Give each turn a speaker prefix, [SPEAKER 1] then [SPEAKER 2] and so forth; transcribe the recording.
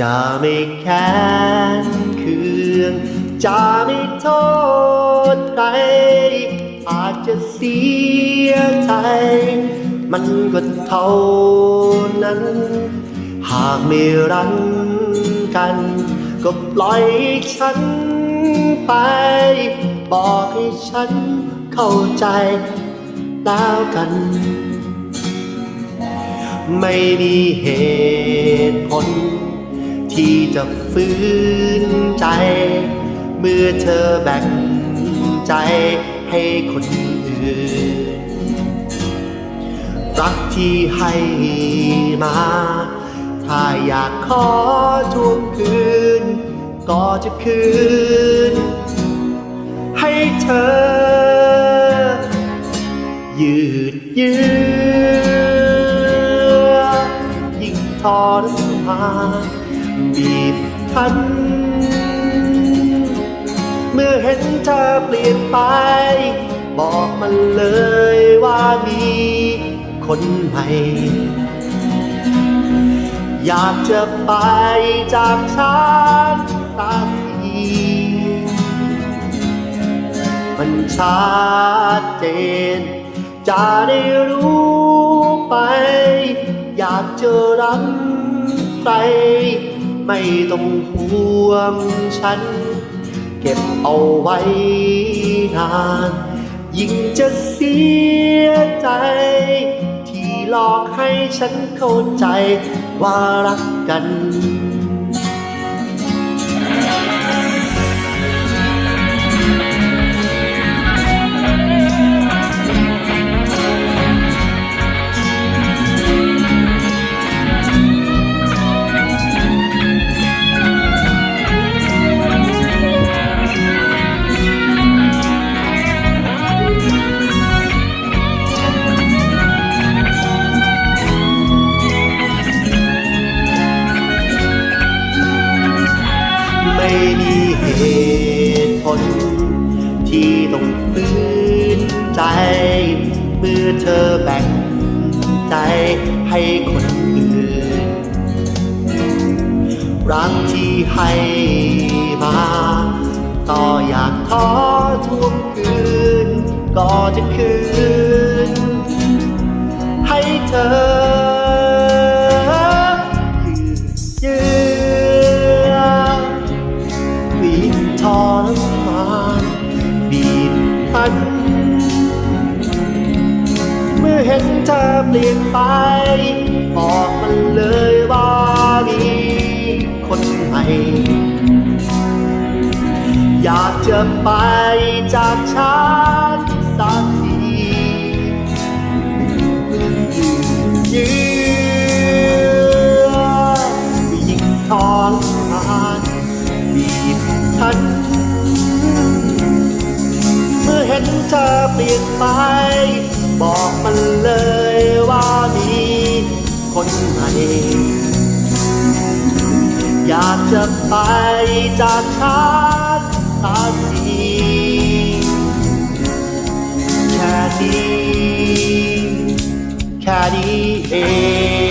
[SPEAKER 1] จะไม่แค้นเคืองจะไม่โทษใคร อาจจะเสียใจ มันก็เท่านั้น หากไม่รักกัน ก็ปล่อยฉันไป บอกให้ฉันเข้าใจแล้วกัน ไม่มีเหตุผล ที่จะฟื้นใจ เมื่อเธอแบ่งใจให้คนอื่น รักที่ให้มา ถ้าอยากขอทวงคืน ก็จะคืน ให้เธอ ยืดเยื้อยิ่งทรมาน บีบคั้น เมื่อเห็นเธอเปลี่ยนไป บอกมันเลยว่ามีคนใหม่ อยากจะไปจากฉันสักทีมันชัดเจน จะได้รู้ไป อยากจะรักใคร ไม่ต้องห่วงฉัน เก็บเอาไว้นาน ยิ่งจะเสียใจ ที่หลอกให้ฉันเข้าใจว่ารักกัน ม่มีเหตุผล ที่ต้องฝืนใจ เมื่อเธอแบ่งใจให้คนอื่น รักที่ให้มาต่ออยากขอทวงคืน ก็จะคืน ให้เธอ เปลี่ยนไป บอกมันเลยว่ามีคนใหม่อยากจะไปจากฉันสักทียื้อยิ่งทรมานบีบคั้นเมื่อเห็นเธอเปลี่ยนไป บอกมันเลย คนใหม่อยากจะไปจากฉันสักทีแค่นี้แค่นี้เอง